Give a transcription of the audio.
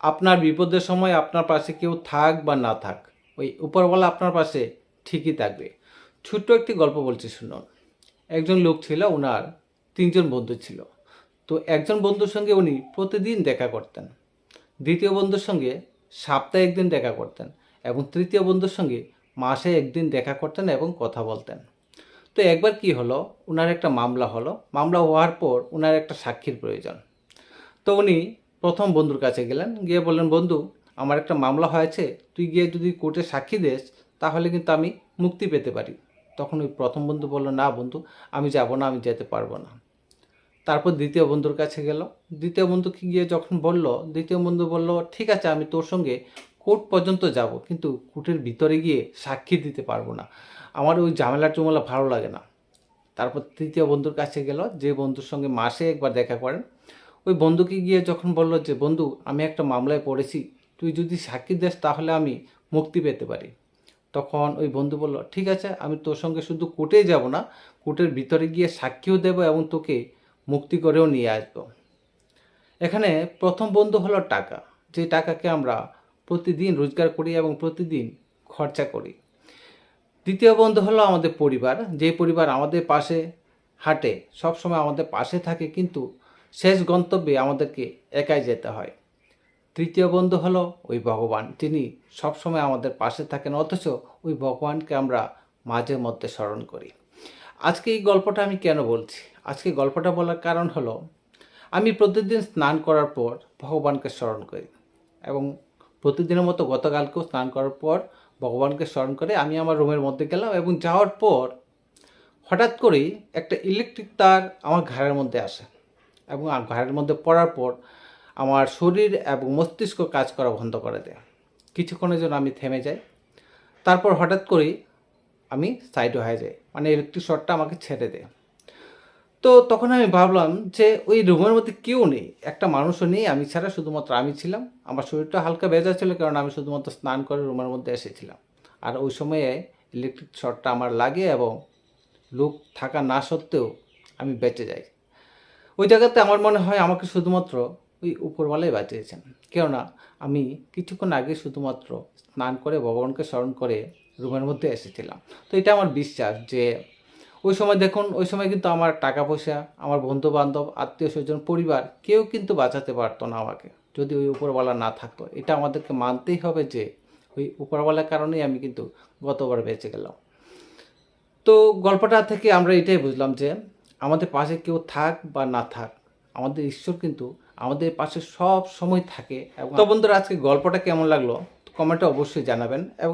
আপনার বিপদের সময় আপনার পাশে কেউ থাক বা না থাক, ওই উপরওয়ালা আপনার পাশে ঠিকই থাকবে। ছোট্ট একটি গল্প বলছি, শুনুন। একজন লোক ছিল ওনার তিনজন বন্ধু ছিল। তো একজন বন্ধুর সঙ্গে উনি প্রতিদিন দেখা করতেন। দ্বিতীয় বন্ধুর সঙ্গে সপ্তাহে একদিন দেখা করতেন এবং তৃতীয় বন্ধুর সঙ্গে মাসে একদিন দেখা করতেন এবং কথা বলতেন। তো একবার কি হলো ওনার একটা মামলা হলো। মামলা হওয়ার পর ওনার একটা সাক্ষীর প্রয়োজন। তো উনি প্রথম বন্ধুর কাছে গেলেন। গিয়ে বললেন, বন্ধু, আমার একটা মামলা হয়েছে। তুই গিয়ে যদি কোর্টে সাক্ষী দেস, তাহলে কিন্তু আমি মুক্তি পেতে পারি। তখন ওই প্রথম বন্ধু বলল, না বন্ধু, আমি যাব না, আমি যেতে পারব না। তারপর দ্বিতীয় বন্ধুর কাছে গেল। দ্বিতীয় বন্ধুকে গিয়ে যখন বলল, দ্বিতীয় বন্ধু বলল, ঠিক আছে, আমি তোর সঙ্গে কোর্ট পর্যন্ত যাব, কিন্তু কোর্টের ভিতরে গিয়ে সাক্ষী দিতে পারব না। আমার ওই ঝামেলা টুমেলা ভালো লাগে না। তারপর তৃতীয় বন্ধুর কাছে গেল। যে বন্ধুর সঙ্গে মাসে একবার দেখা করেন ওই বন্ধুকে গিয়ে যখন বলল যে, বন্ধু, আমি একটা মামলায় পড়েছি, তুই যদি সাক্ষী দেস তাহলে আমি মুক্তি পেতে পারি। তখন ওই বন্ধু বলল, ঠিক আছে, আমি তোর সঙ্গে শুধু কোর্টেই যাব না, কোর্টের ভিতরে গিয়ে সাক্ষীও দেব এবং তোকে মুক্তি করেও নিয়ে আসব। এখানে প্রথম বন্ধু হলো টাকা। যে টাকাকে আমরা প্রতিদিন রোজগার করি এবং প্রতিদিন খরচা করি। দ্বিতীয় বন্ধু হলো আমাদের পরিবার। যে পরিবার আমাদের পাশে হাঁটে, সবসময় আমাদের পাশে থাকে, কিন্তু শেষ গন্তব্যে আমাদেরকে একাই যেতে হয়। তৃতীয় বন্ধু হলো ওই ভগবান। তিনি সবসময় আমাদের পাশে থাকেন, অথচ ওই ভগবানকে আমরা মাঝে মধ্যে স্মরণ করি। আজকে এই গল্পটা আমি কেন বলছি? আজকে গল্পটা বলার কারণ হলো, আমি প্রতিদিন স্নান করার পর ভগবানকে স্মরণ করি এবং প্রতিদিনের মতো গতকালকেও স্নান করার পর ভগবানকে স্মরণ করে আমি আমার রুমের মধ্যে গেলাম এবং যাওয়ার পর হঠাৎ করেই একটা ইলেকট্রিক তার আমার ঘাড়ের মধ্যে আসে। এবং ঘাড়ের মধ্যে পড়ার পর আমার শরীর এবং মস্তিষ্ক কাজ করা বন্ধ করে দেয়। কিছুক্ষণের জন্য আমি থেমে যাই। তারপর হঠাৎ করেই আমি সাইড হয়ে যাই। মানে ইলেকট্রিক শর্টটা আমাকে ছেড়ে দেয়। তো তখন আমি ভাবলাম যে ওই রুমের মধ্যে কেউ নেই। একটা মানুষও নেই। আমি ছাড়া শুধুমাত্র আমি ছিলাম। আমার শরীরটা হালকা ভেজা ছিল কারণ আমি শুধুমাত্র স্নান করে রুমের মধ্যে এসেছিলাম। আর ওই সময়ে ইলেকট্রিক শর্টটা আমার লাগে এবং লোক থাকা না সত্ত্বেও আমি বেঁচে যাই। ওই জায়গাতে আমার মনে হয় আমাকে শুধুমাত্র ওই উপরওয়ালাই বাঁচিয়েছেন। কেননা আমি কিছুক্ষণ আগে শুধুমাত্র স্নান করে ভগবানকে স্মরণ করে রুমের মধ্যে এসেছিলাম। তো এটা আমার বিশ্বাস যে ওই সময় দেখুন, ওই সময় কিন্তু আমার টাকা পয়সা আমার বন্ধু বান্ধব আত্মীয় স্বজন পরিবার কেউ কিন্তু বাঁচাতে পারতো না আমাকে। যদি ওই উপরওয়ালা না থাকতো, এটা আমাদেরকে মানতেই হবে যে ওই উপরওয়ালার কারণেই আমি কিন্তু গতবার বেঁচে গেলাম। তো গল্পটা থেকে আমরা এটাই বুঝলাম যে আমাদের পাশে কেউ থাক বা না থাক, আমাদের ঈশ্বর কিন্তু আমাদের পাশে সব সময় থাকে। তো বন্ধুরা, আজকে গল্পটা কেমন লাগল? কমেন্টে অবশ্যই জানাবেন। এবং